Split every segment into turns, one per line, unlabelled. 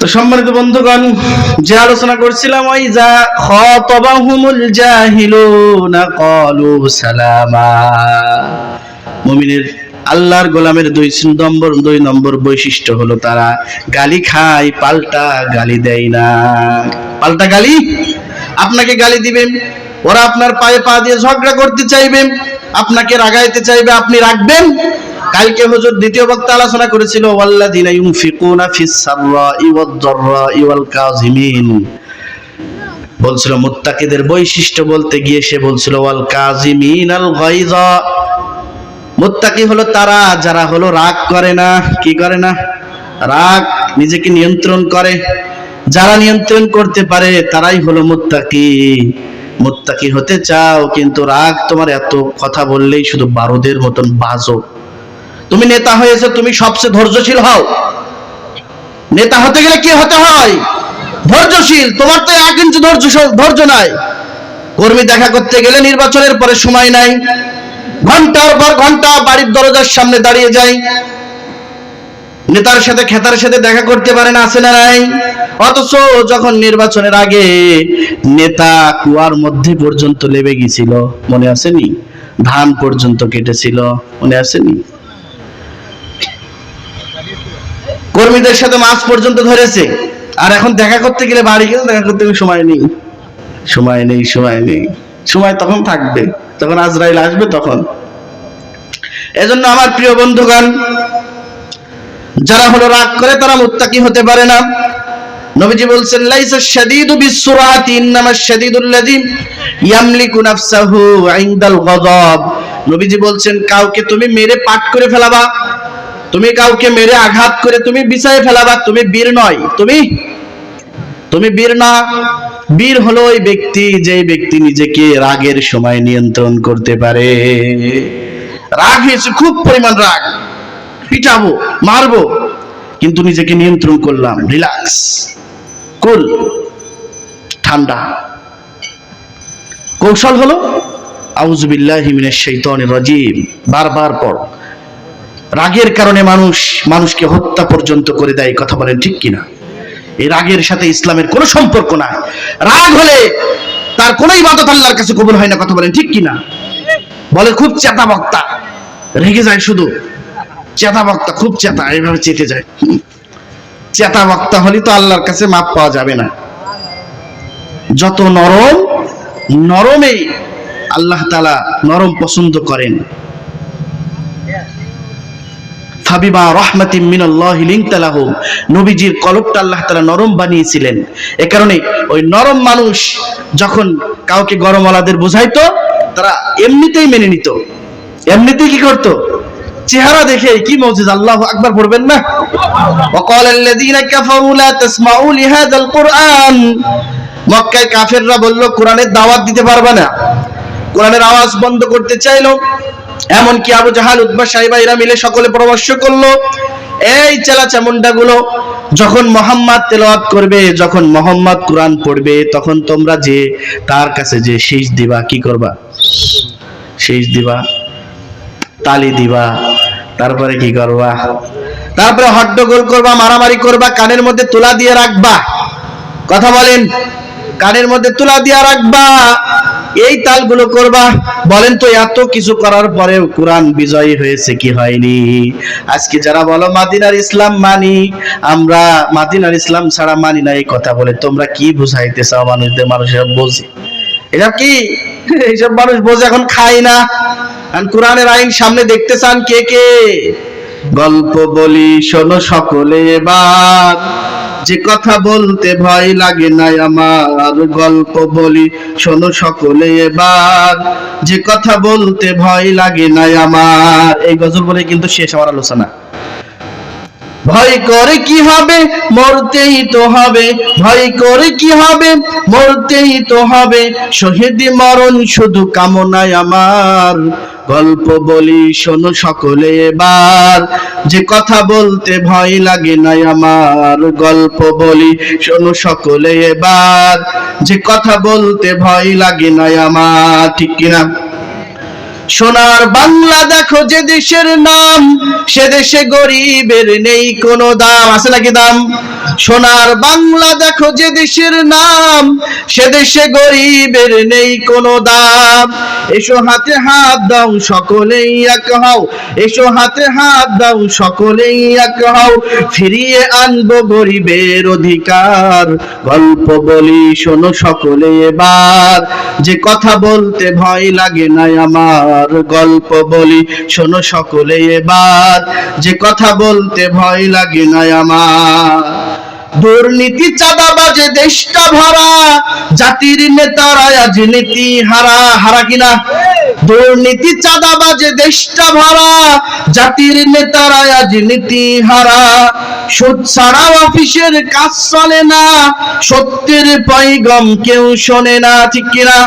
তো সম্মানিত বন্ধুগণ, যে আলোচনা করছিলাম ওই যা খতবাহুমুল জাহিলুনা ক্বালু সালামা। মুমিনের আল্লাহর গোলামের দুই নম্বর দুই নম্বর বৈশিষ্ট্য হলো তারা গালি খায়, পাল্টা গালি দেয় না। পাল্টা গালি? আপনাকে গালি দিবেন, ওরা আপনার পায়ে পা দিয়ে ঝগড়া করতে চাইবে, আপনাকে রাগাইতে চাইবে, আপনি রাখবেন। কালকে হুজুর দ্বিতীয় বক্তা আলোচনা করেছিল, ওয়াল্লাযিনা ইউনফিকুনা ফিস সাররাই ওয়াদ দাররাই ওয়াল কাযিমিন বলছিল, মুত্তাকিদের বৈশিষ্ট্য বলতে গিয়ে সে বলছিল ওয়াল কাযিমিন আল গায়যা মুত্তাকি হলো তারা, যারা হলো রাগ করে না, কি করে না? রাগ নিজেকে নিয়ন্ত্রণ করে। যারা নিয়ন্ত্রণ করতে পারে, তারাই হলো মুত্তাকি। মুত্তাকি হতে চাও, কিন্তু রাগ তোমার এত কথা বললেই শুধু বারুদের মতন বাজো তুমি নেতা হয়েছে, তুমি সবচেয়ে ধৈর্যশীল হও। নেতা হতে গেলে কি হতে হয়? ধৈর্যশীল, তোমার তো এক ইঞ্চি ধৈর্য ধৈর্য নাই। কর্মী দেখা করতে গেলে নির্বাচনের পরে সময় নাই। ঘণ্টার পর ঘণ্টা বাড়ির দরজার সামনে দাঁড়িয়ে যায়। নেতার সাথে, খেতার সাথে দেখা করতে পারে না, আছে না নাই? অথচ যখন নির্বাচনের আগে নেতা কুয়ার মধ্যে পর্যন্ত লেবে গেছিল মনে আসেনি? ধান পর্যন্ত কেটেছিল, মনে আসেনি? কর্মীদের সাথে মাছ পর্যন্ত ধরেছে। আর এখন দেখা করতে গেলে বাড়ি গেলে দেখা করতে সময় নেই। সময় নেই সময় নেই। সময় তখন থাকবে। তখন আজরাইল আসবে তখন। এজন্য আমার প্রিয় বন্ধুগণ, যারা হলো রাগ করে তারা মুত্তাকি হতে পারে না। নবীজি বলছেন, লাইসা শাদীদু বিসুরাতি, ইন্নামা শাদীদুল্লাযী ইয়ামলিকু নাফসাহু ইনদাল গযব। নবীজি বলছেন, কাউকে তুমি মেরে পাট করে ফেলাবা। তুমি কাউকে মেরে আঘাত করে তুমি বিছায় ফেলাবা, তুমি বীর নয়। তুমি তুমি বীর না। বীর হলো ওই ব্যক্তি যে ব্যক্তি নিজেকে রাগের সময় নিয়ন্ত্রণ করতে পারে। রাগ হয়েছে, খুব পরিমাণ রাগ। পিটাবো, মারবো, কিন্তু নিজেকে নিয়ন্ত্রণ করলাম। রিল্যাক্স, কুল, ঠান্ডা। কৌশল হলো আউজুবিল্লাহি মিনাশ শাইতানির রাজিম, বারবার পড়। রাগের কারণে মানুষ, মানুষকে হত্যা পর্যন্ত করে দেয়, কথা বলেন ঠিক কিনা? এই রাগের সাথে ইসলামের কোনো সম্পর্ক নাই। রাগ হলে তার কোনো ইবাদত আল্লাহর কাছে কবুল হয় না, কথা বলেন ঠিক কিনা? বলে, খুব চেতা বক্তা। রেগে যায় শুধু। চেতা বক্তা, খুব চেতা, এইভাবে চেতে যায়। চেতা বক্তা হলে তো আল্লাহর কাছে মাপ পাওয়া যাবে না। যত নরম নরমেই আল্লাহ তালা নরম পছন্দ করেন ফাবিমা রহমাতিম মিনাল্লাহি লিনতালাহুম নবীজির কলবটা আল্লাহ তাআলা নরম বানিয়েছিলেন এ কারণে ওই নরম মানুষ যখন কাউকে গরমওয়ালাদের বোঝাইতো তারা এমনিতেই মেনে নিত এমনিতেই কি করতো চেহারা দেখে কি মৌজিজ আল্লাহু আকবার পড়বেন না وقال الذين كفروا لا تسمعوا لهذا القرآن মক্কায় কাফেররা বলল কোরআনের দাওয়াত দিতে পারবে না কোরআনের আওয়াজ বন্ধ করতে চাইলো এমনকি আবু জাহাল উদ্বা সাহেবা এরা মিলে সকলে পরামর্শ করল, এই চেলা চামুন্ডা গুলো যখন মোহাম্মদ তেলাওয়াত করবে, যখন মোহাম্মদ কোরআন পড়বে, তখন তোমরা যে তার কাছে যে শীষ দিবা, কি করবা? শীষ দিবা, তালি দিবা, তারপরে কি করবা? তারপরে হট্টগোল করবা, মারামারি করবা, কানের মধ্যে তুলা দিয়ে রাখবা। কথা বলেন, কানের মধ্যে তুলা দিয়ে রাখবা। এই তালগুলো করবা? বলেন তো, এত কিছু করার পরেও কোরআন বিজয়ী হয়েছে কি হয়নি? আজকে যারা বলো মাদিনার ইসলাম মানি, আমরা মাদিনার ইসলাম ছাড়া মানি না, এই কথা বলে তোমরা কি বুঝাইতে চাও মানুষদের? মানুষের বোঝে। এটা কি? এইসব মানুষ বোঝে এখন খায় না। কোরআনের আইন সামনে দেখতে চান কে কে? গল্প বলি, শোনো সকলে এবার। যে কথা বলতে ভয় লাগে না আমার গল্প বলি, শোনো সকলে এবার। যে কথা বলতে ভয় লাগে না আমার, এই গজল বলে কিন্তু শেষ আমার আলোচনা। ভয় করে কি হবে? মরতেই তো হবে। ভয় করে কি হবে? মরতেই তো হবে। শহীদ মরণ শুধু কামনায় আমার। গল্প বলি, শোনো সকলে এবার। যে কথা বলতে ভয় লাগে না আমার, গল্প বলি, শোনো সকলে এবার। যে কথা বলতে ভয় লাগে না আমার, ঠিক কিনা? সোনার বাংলা দেখো যে দেশের নাম, সে দেশে গরিবের নেই কোনো দাম। আছে নাকি দাম? সোনার বাংলা দেখো যে দেশের নাম, সে দেশে গরিবের নেই কোনো দাম। এসো হাতে হাত দাও, সকলেই এক হও। এসো হাতে হাত দাও, সকলেই এক হও। ফিরিয়ে আনব গরিবের অধিকার। গল্প বলি, শোনো সকলে এবার। যে কথা বলতে ভয় লাগে না আমার। গল্প বলি, শোনো সকলে এবার। যে কথা বলতে ভয় লাগে না আমার। দুর্নীতি চাঁদাবাজে দেশটা ভরা, জাতির নেতারা আজ নীতি হারা হারা কিনা? দুর্নীতি চাঁদাবাজে দেশটা ভরা, জাতির নেতারা আজ নীতি হারা। সুদ ছাড়া অফিসের কাজ চলে না, সত্যের পৈগম কেউ শোনে না, ঠিক কিনা?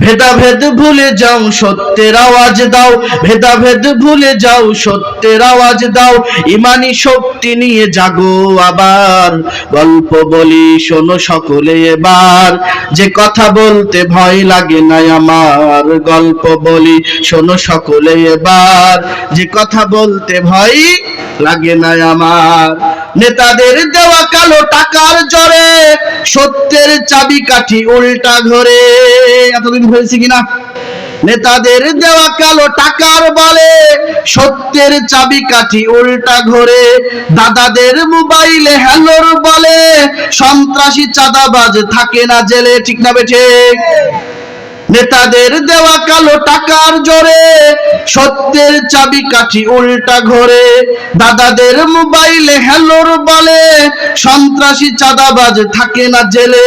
ভেদাভেদ ভুলে যাও, সত্যের আওয়াজ দাও। ভেদাভেদ ভুলে যাও, সত্যের আওয়াজ দাও। ইমানি শক্তি নিয়ে জাগো আবার। গল্প বলি, শোনো সকলে এবার। যে কথা বলতে ভয় লাগে না আমার। গল্প বলি, শোনো সকলে এবার। যে কথা বলতে ভয় লাগে না আমার। নেতাদের দেওয়া কালো টাকার জরে সত্যের চাবি কাঠি উল্টা ঘরে। এতদিন হয়েছে কিনা? নেতাদের দেওয়া কালো টাকার বলে সত্যের চাবি কাঠি উল্টা ঘরে। দাদাদের মোবাইলে হ্যালোর বলে সন্ত্রাসী চাঁদাবাজ থাকে না জেলে, ঠিক না বেঠে? নেতাদের দেওয়া কালো টাকার জোরে, সত্যের চাবি কাঠি উল্টা ঘরে। দাদাদের মোবাইলে হ্যালোর বলে, সন্ত্রাসী চাঁদাবাজ থাকে না জেলে।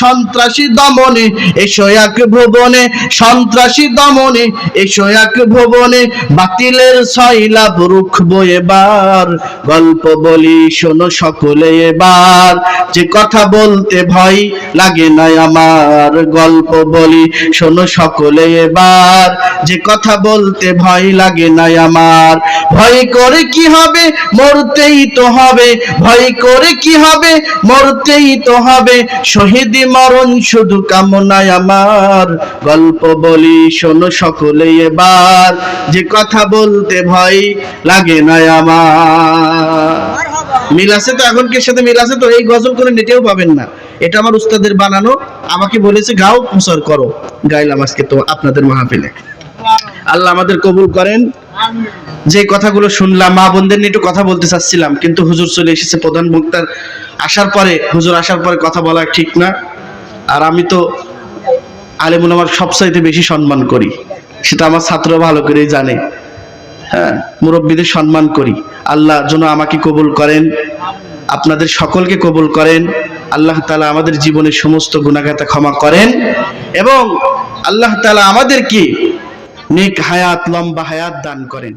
সন্ত্রাসী দমনে এসো এক ভুবনে, সন্ত্রাসী দমনে এসো এক ভুবনে। বাতিলের সয়লাভ রুখবো এবার, গল্প বলি শোনো সকলে এবার। যে কথা বলতে ভয় লাগে না আমার, গল্প বলি, শোনো সকলে এবার, যে কথা বলতে ভয় লাগে না আমার। ভয় করে কি হবে? মরতেই তো হবে। ভয় করে কি হবে? মরতেই তো হবে। শহীদি মরণ শুধু কামনায় আমার। গল্প বলি, শোনো সকলে এবার, যে কথা বলতে ভয় লাগে না আমার। মিল আছে তো? এখন কে সাথে মিল আছে তো? এই গজল করে নেটেও পাবেন না। এটা আমার উস্তাদের বানানো। আমাকে বলেছে, গাও, প্রচার করো। গাইলাম আজকে তো আপনাদের মাহফিলে। আল্লাহ আমাদের কবুল করেন। যে কথাগুলো শুনলাম, মা বোনদের নিয়ে একটু কথা বলতে চাচ্ছিলাম, কিন্তু হুজুর চলে এসেছে প্রধান বক্তার আসার পরে, হুজুর আসার পরে কথা বলা ঠিক না। আর আমি তো আলেমুল আমার সবচাইতে বেশি সম্মান করি। সেটা আমার ছাত্র ভালো করেই জানে। হ্যাঁ মুরব্বীদের সম্মান করি। আল্লাহ যেন আমাকে কবুল করেন। আপনাদের সকলকে কবুল করেন। আল্লাহ তালা আমাদের জীবনের সমস্ত গুণাগাতা ক্ষমা করেন এবং আল্লাহ তালা আমাদেরকে নেক হায়াত, লম্বা হায়াত দান করেন।